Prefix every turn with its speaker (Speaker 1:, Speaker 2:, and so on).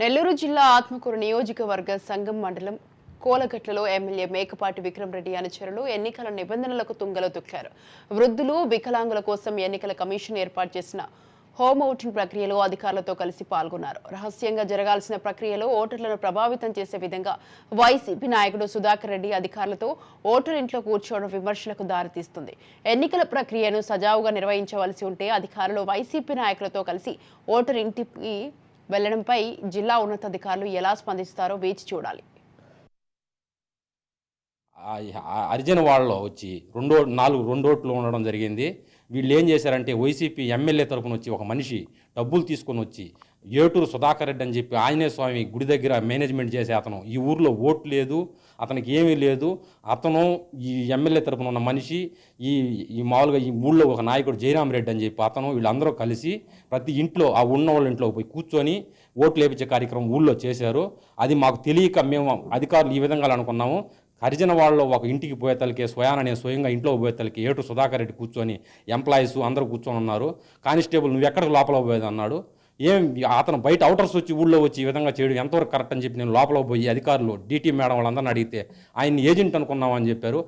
Speaker 1: నెల్లూరు జిల్లా ఆత్మకూరు నియోజకవర్గ సంఘం మండలం కోలగట్లలో ఎమ్మెల్యే మేకపాటి విక్రమరెడ్డి అనుచరులు ఎన్నికల నిబంధనలకు తుంగలో తొక్కారు. వృద్ధులు వికలాంగుల కోసం ఎన్నికల కమిషన్ ఏర్పాటు చేసిన హోమ్ ఓటింగ్ ప్రక్రియలో అధికారులతో కలిసి పాల్గొన్నారు. రహస్యంగా జరగాల్సిన ప్రక్రియలో ఓటర్లను ప్రభావితం చేసే విధంగా వైసీపీ నాయకుడు సుధాకర్ రెడ్డి అధికారులతో ఓటర్ ఇంట్లో కూర్చోవడం విమర్శలకు దారితీస్తుంది. ఎన్నికల ప్రక్రియను సజావుగా నిర్వహించవలసి ఉంటే అధికారులు వైసీపీ నాయకులతో కలిసి ఓటర్ ఇంటికి వెళ్ళడంపై జిల్లా ఉన్నతాధికారులు ఎలా స్పందిస్తారో వేచి చూడాలి.
Speaker 2: ఆ- వాళ్ళలో వచ్చి రెండో నాలుగు రెండోట్లు ఉండడం జరిగింది. వీళ్ళు ఏం చేశారంటే వైసీపీ ఎమ్మెల్యే తరపున వచ్చి ఒక మనిషి డబ్బులు తీసుకొని వచ్చి ఏటూరు సుధాకర్ రెడ్డి అని చెప్పి ఆంజనేయ స్వామి గుడి దగ్గర మేనేజ్మెంట్ చేసే అతను ఈ ఊర్లో ఓటు లేదు అతనికి ఏమీ లేదు అతను ఈ ఎమ్మెల్యే తరపున ఉన్న మనిషి ఈ ఈ మామూలుగా ఈ ఊళ్ళో ఒక నాయకుడు జయరామ్ రెడ్డి అని చెప్పి అతను వీళ్ళందరూ కలిసి ప్రతి ఇంట్లో ఆ ఉన్న వాళ్ళ ఇంట్లో పోయి కూర్చొని ఓట్లు వేపించే కార్యక్రమం ఊళ్ళో చేశారు. అది మాకు తెలియక మేము అధికారులు ఈ విధంగా అనుకున్నాము. హరిజన వాళ్ళు ఒక ఇంటికి పోయేతలకి స్వయాన నేను స్వయంగా ఇంట్లో పోయేతలకి ఏటు సుధాకర్ రెడ్డి కూర్చొని ఎంప్లాయీస్ అందరూ కూర్చొని ఉన్నారు. కానిస్టేబుల్ నువ్వు ఎక్కడికి లోపల పోయేది అన్నాడు. ఏం అతను బయట అవుటర్స్ వచ్చి ఊళ్ళో వచ్చి ఈ విధంగా చేయడం ఎంతవరకు కరెక్ట్ అని చెప్పి నేను లోపల పోయి అధికారులు డీటీ మేడం వాళ్ళందరిని అడిగితే ఆయన ఏజెంట్ అనుకున్నామని చెప్పారు.